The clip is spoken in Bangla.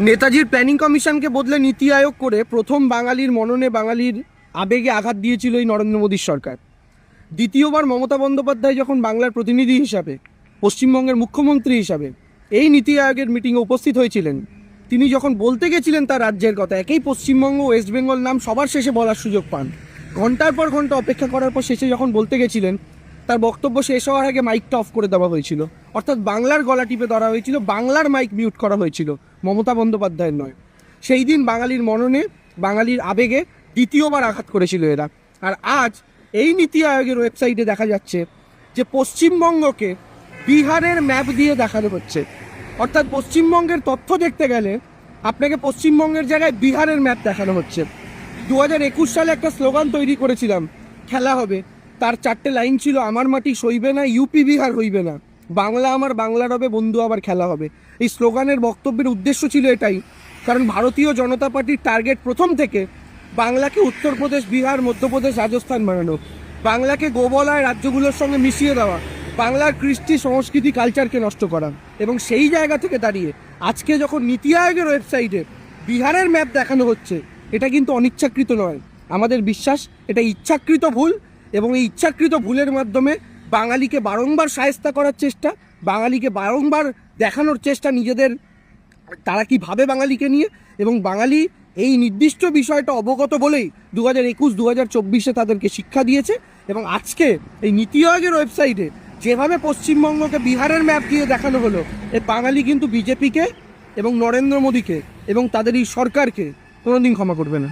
নেতাজির প্ল্যানিং কমিশনকে বদলে নীতি আয়োগ করে প্রথম বাঙালির মননে বাঙালির আবেগে আঘাত দিয়েছিল এই নরেন্দ্র মোদীর সরকার। দ্বিতীয়বার মমতা বন্দ্যোপাধ্যায় যখন বাংলার প্রতিনিধি হিসাবে, পশ্চিমবঙ্গের মুখ্যমন্ত্রী হিসাবে এই নীতি আয়োগের মিটিংয়ে উপস্থিত হয়েছিলেন, তিনি যখন বলতে গেছিলেন তার রাজ্যের কথা, একেই পশ্চিমবঙ্গ ওয়েস্ট বেঙ্গল নাম সবার শেষে বলার সুযোগ পান। ঘণ্টার পর ঘণ্টা অপেক্ষা করার পর শেষে যখন বলতে গেছিলেন, তার বক্তব্য শেষ হওয়ার আগে মাইকটা অফ করে দেওয়া হয়েছিল। অর্থাৎ বাংলার গলা টিপে ধরা হয়েছিল, বাংলার মাইক মিউট করা হয়েছিল। মমতা বন্দ্যোপাধ্যায়ের নয়। সেই দিন বাঙালির মননে, বাঙালির আবেগে দ্বিতীয়বার আঘাত করেছিল এরা। আর আজ এই নীতি আয়োগের ওয়েবসাইটে দেখা যাচ্ছে যে পশ্চিমবঙ্গকে বিহারের ম্যাপ দিয়ে দেখানো হচ্ছে। অর্থাৎ পশ্চিমবঙ্গের তথ্য দেখতে গেলে আপনাকে পশ্চিমবঙ্গের জায়গায় বিহারের ম্যাপ দেখানো হচ্ছে। দু হাজার একুশ সালে একটা স্লোগান তৈরি করেছিলাম, খেলা হবে। তার চারটে লাইন ছিল, আমার মাটি সইবে না, ইউপি বিহার হইবে না। বাংলা আমার বাংলার হবে বন্ধু আবার খেলা হবে। এই স্লোগানের বক্তব্যের উদ্দেশ্য ছিল এটাই। কারণ ভারতীয় জনতা পার্টির টার্গেট প্রথম থেকে বাংলাকে উত্তরপ্রদেশ, বিহার, মধ্যপ্রদেশ, রাজস্থান বানানো। বাংলাকে গোবলায় রাজ্যগুলোর সঙ্গে মিশিয়ে দেওয়া, বাংলার কৃষ্টি সংস্কৃতি কালচারকে নষ্ট করা এবং সেই জায়গা থেকে দাঁড়িয়ে আজকে যখন নীতি আয়োগের ওয়েবসাইটে বিহারের ম্যাপ দেখানো হচ্ছে, এটা কিন্তু অনিচ্ছাকৃত নয়। আমাদের বিশ্বাস, এটা ইচ্ছাকৃত ভুল এবং এই ইচ্ছাকৃত ভুলের মাধ্যমে বাঙালিকে বারংবার সায়স্তা করার চেষ্টা, বাঙালিকে বারংবার দেখানোর চেষ্টা নিজেদের, তারা কি ভাবে বাঙালিকে নিয়ে? এবং বাঙালি এই নির্দিষ্ট বিষয়টা অবগত বলেই দু হাজার একুশ দু হাজার চব্বিশে তাদেরকে শিক্ষা দিয়েছে এবং আজকে এই নীতি আয়োগের ওয়েবসাইটে যেভাবে পশ্চিমবঙ্গকে বিহারের ম্যাপ দিয়ে দেখানো হলো, এ বাঙালি কিন্তু বিজেপিকে এবং নরেন্দ্র মোদীকে এবং তাদের এই সরকারকে কোনোদিন ক্ষমা করবে না।